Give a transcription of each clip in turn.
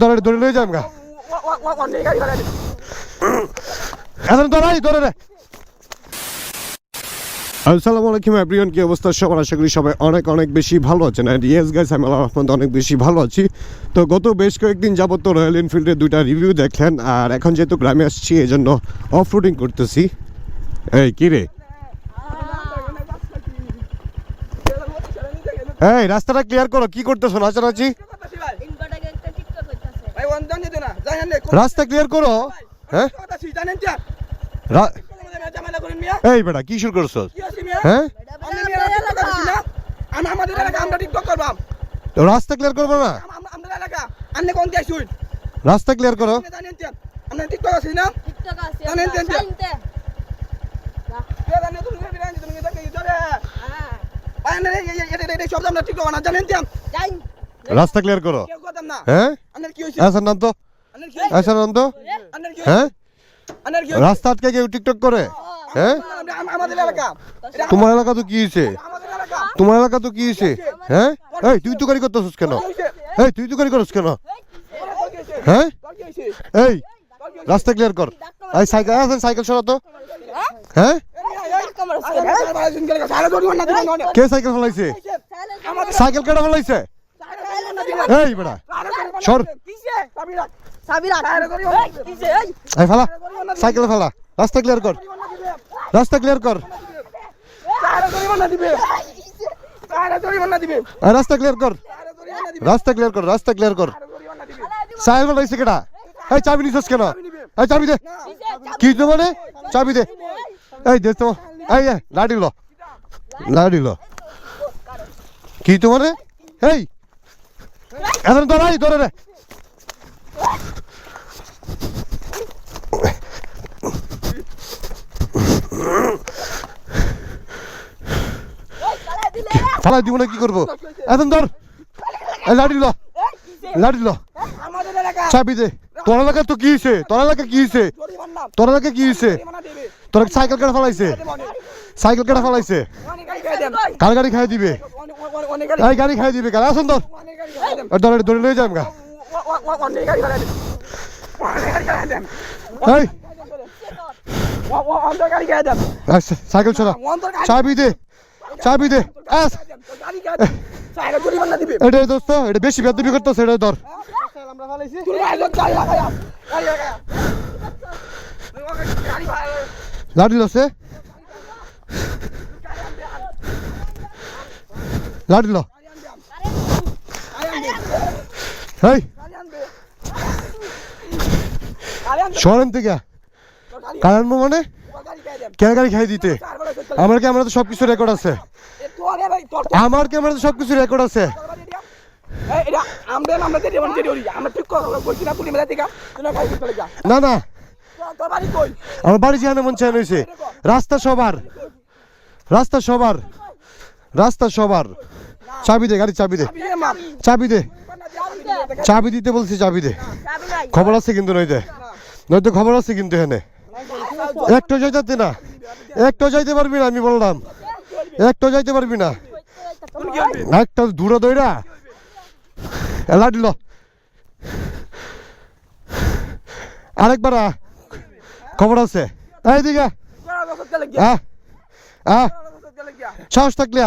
ধরে ধরে লয়ে যাম গা। এখন ধরাই ধরে রে। আসসালামু আলাইকুম এভরিওয়ান কি অবস্থা? সবার আশা করি সবাই অনেক অনেক বেশি ভালো আছেন। আর ইয়েস গাইস আমি আল্লাহ রহমত অনেক বেশি ভালো আছি। তো গত বেশ কয়েকদিন যাবত তো রয়্যাল এনফিল্ডের দুইটা রিভিউ দেখলেন। আর এখন যেহেতু গ্রামে আসছি এই জন্য অফ রোডিং করতেছি। এই, কি রে? এই, রাস্তাটা ক্লিয়ার করো, কি করতেছো? নাচানাচি ইনভার্টারে একটা টিকটক হইতাছে ভাই ওয়ান জানি না জানেন না রাস্তা ক্লিয়ার করো হ্যাঁ? এই বেটা কি শুরু করছ কি আছে মিয়া? হ্যাঁ? রাস্তা ক্লিয়ার করব না? রাস্তা ক্লিয়ার করো। হ্যাঁ। রাস্তা ক্লিয়ার করো। হ্যাঁ আপনার কি হইছে আসার নাম তো আসার নাম তো হ্যাঁ রাস্তা আটকে কেউ টিকটক করে হ্যাঁ আমাদের এলাকা তোমার এলাকা তো কি হয়েছে আমাদের এলাকা তোমার এলাকা তো কি হয়েছে হ্যাঁ এই তুই তো গাড়ি করতেছিস কেন এই তুই তো গাড়ি করছিস কেন হ্যাঁ এই রাস্তা ক্লিয়ার কর এই সাইকেল আছে সাইকেল সরা তো হ্যাঁ কে সাইকেল ফেলাইছে সাইকেল কেটে ফেলাইছে এই বেটা সর। এই এই ফেলা। সাইকেল ফেলা। রাস্তা ক্লিয়ার কর। রাস্তা ক্লিয়ার কর। রাস্তা ক্লিয়ার কর। রাস্তা ক্লিয়ার কর রাস্তা ক্লিয়ার কর। সাইকেল ফেলাইছে কেটা এই চাবি নিছিস কেন? এই চাবি দে। কি তো মানে? চাবি দে। এই দে তো। এই এই, লাডি লো। লাডি লো। কি তো মানে? এই এখন ধরাই ধরে রে ফালাই দিব না কি করব? এখন ধর। লাডি লো। লাডি লো। চাবি দে। তোর এলাকা তো কি হয়েছে? তোর এলাকা কি হয়েছে? তোর এলাকা কি হয়েছে? তোর সাইকেল কেটে ফেলাইছে। সাইকেল কেটে ফেলাইছে। কার গাড়ি খাই দিবে? গাড়ি খাই দিবে কার আসুন তোর ধরে ধরে লয়ে যাম গা। এই। সাইকেল চলা। চাবি দে। চাবি দে। এটা দোস্ত, এটা বেশি বেদবি করতেছে, এটা ধর। লাডি লসে লাডি ল। গাড়ি সরেন থেকে কারণ মানে? গাড়ি খাই দেন কে গাড়ি খাই দিতে আমার ক্যামেরা তো সবকিছু রেকর্ড আছে। আমার ক্যামেরা তো সবকিছু রেকর্ড আছে না না আমার বাড়ি যেখানে মন চায় হয়েছে রাস্তা সবার। রাস্তা সবার। রাস্তা সবার। চাবি দে গাড়ি চাবি দে। চাবি দে। চাবি দিতে বলছি চাবি দে। খবর আছে কিন্তু নইতে নয়তো খবর আছে কিন্তু এখানে। একটু যাইতে না। একটু যাইতে পারবি না আমি বললাম। একটু যাইতে পারবি না। একটা দূরে দইরা। এলা দিল আরেকবার খবর আছে। এইদিকে গিয়া সাহস থাকলে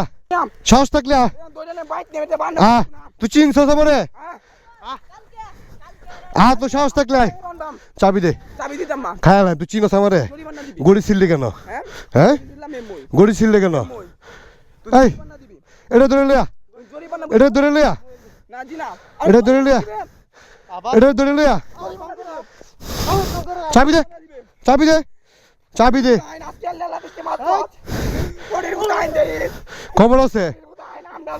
সাহস থাকলে তুই চিনছ মরে আহ তো সাহস থাকলে চাবি দে। চাবি দিতাম মা। খায় না তুই চিনছ আমারে? গড়ি ছিললি কেন? হ্যাঁ? হ্যাঁ? গড়ি ছিললি কেন? এই এটা ধরে লিয়া এটা ধরে লিয়া না না। এটা ধরে লিয়া এটা ধরে লিয়া চাবি দে। চাবি দে। চাবি দে। খবর আছে? না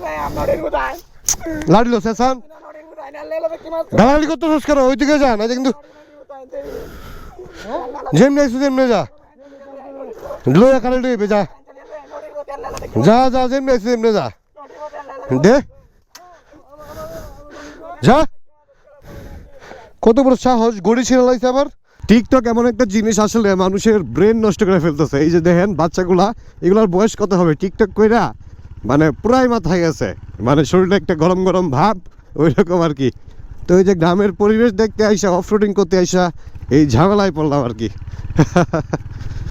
লাড়িল সেসান গালাগালি করতে সংস্কার ওইদিকে যা, না কিন্তু যেমনি আইসু যেমনি যা। লইয়া খালি লইবে, যা। যা যা, যেমনি আইসু যেমনি যা। দে। যা। কত বড় সাহস, গড়ি ছিঁড়ে লাইছে আবার। টিকটক এমন একটা জিনিস আসলে মানুষের ব্রেন নষ্ট করে ফেলতেছে। এই যে দেখেন, বাচ্চাগুলা, এগুলার বয়স কত হবে? টিকটক কইরা মানে পুরাই মাথায় গেছে। মানে শরীরে একটা গরম গরম ভাব ওই রকম আর কি। তো এই যে গ্রামের পরিবেশ দেখতে আইসা অফ করতে আইসা, এই ঝামেলায় পড়লাম আর কি।